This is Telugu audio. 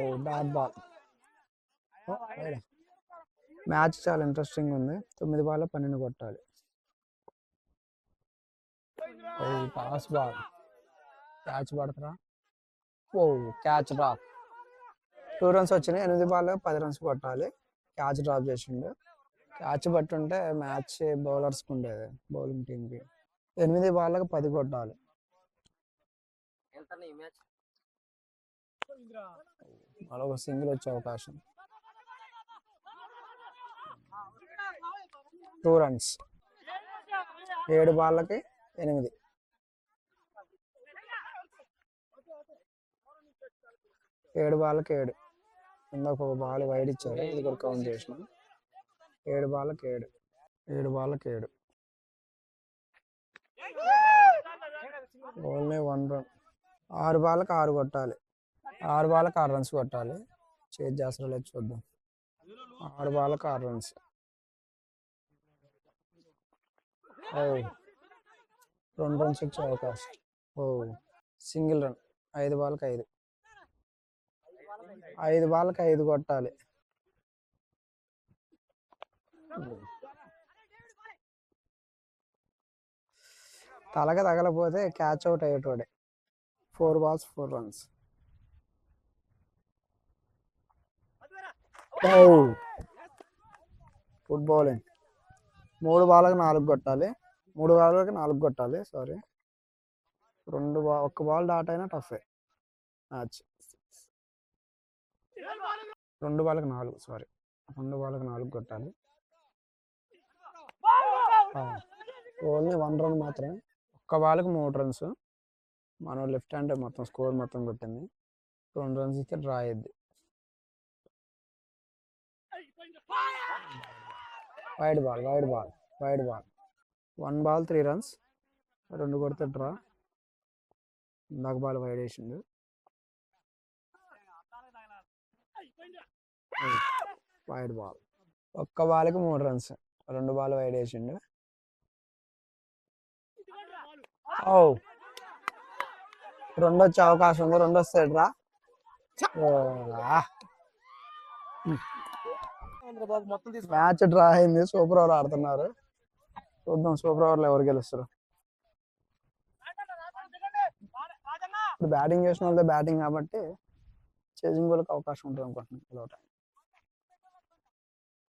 ఓ డాట్ బాల్ మ్యాచ్ చాలా ఇంట్రెస్టింగ్ ఉంది. తొమ్మిది బాల్ పన్నెండు కొట్టాలి. ఓ పాస్ బాల్ క్యాచ్ పడతారా? ఓ క్యాచ్ డ్రాప్ టూ రన్స్ వచ్చినాయి. ఎనిమిది బాల్ పది రన్స్ కొట్టాలి. క్యాచ్ డ్రాప్ చేసిండు. క్యాచ్ పట్టుంటే మ్యాచ్ బౌలర్స్కి ఉండేది బౌలింగ్ టీంకి ఎనిమిది బాళ్ళకి పది కొట్టాలి. మ్యాచ్ మరొక సింగిల్ వచ్చే అవకాశం. టూ రన్స్ ఏడు బాళ్ళకి ఎనిమిది. ఏడు బాళ్ళకి ఏడు. ఇందాక ఒక బాల్ వైడ్ ఇచ్చారు. ఇది కూడా కౌంట్ చేసిన. ఏడు బాళ్ళకి ఏడు. ఏడు బాళ్ళకి ఏడు. ఓన్లీ వన్ రన్ ఆరు బాళ్ళకి ఆరు కొట్టాలి. ఆరు బాలకు ఆరు రన్స్ కొట్టాలి. చేతి చేస్తారో లేదు చూద్దాం. ఆరు బాలకు ఆరు రన్స్ ఓ. రెండు రన్స్ వచ్చే అవకాశం. ఓ. సింగిల్ రన్ ఐదు బాల్కి ఐదు. ఐదు బాల్కి ఐదు కొట్టాలి. తలక తగలపోతే క్యాచ్ అవుట్ అయ్యేటోడే. ఫోర్ బాల్స్ ఫోర్ రన్స్ ఫుట్ బౌలింగ్ మూడు బాల్కి నాలుగు కొట్టాలి. మూడు బాల్కి నాలుగు కొట్టాలి. సారీ రెండు బా ఒక్క బాల్ డాట్ అయినా టఫే మ్యాచ్ రెండు బాల్కి నాలుగు సారీ రెండు బాల్కి నాలుగు కొట్టాలి. ఓన్లీ వన్ రన్ మాత్రమే. ఒక్క బాల్కి మూడు రన్స్ మనం లెఫ్ట్ హ్యాండ్ మొత్తం స్కోర్ మొత్తం కొట్టింది. రెండు రన్స్ ఇస్తే డ్రా అయ్యిద్ది wide ball wide ball wide ball one ball three runs రెండు కొడితే డ్రా. ఇందాక బాల్ వైడ్ వేసిండు. వైడ్ బాల్ ఒక్క బాల్కి మూడు రన్స్ రెండు బాల్ వైడ్ వేసిండు. ఓ రెండు వచ్చే అవకాశం ఉంది. రెండు వస్తాడు రా oh, ah. మొత్తం మ్యాచ్ డ్రా అయింది. సూపర్ ఓవర్ ఆడుతున్నారు. చూద్దాం సూపర్ ఓవర్లో ఎవరు గెలుస్తారు. ఇప్పుడు బ్యాటింగ్ చేసిన వాళ్ళతో బ్యాటింగ్ కాబట్టి చేసింగ్ వాళ్ళకి అవకాశం ఉంటుంది అనుకుంటున్నాను. గెలవటానికి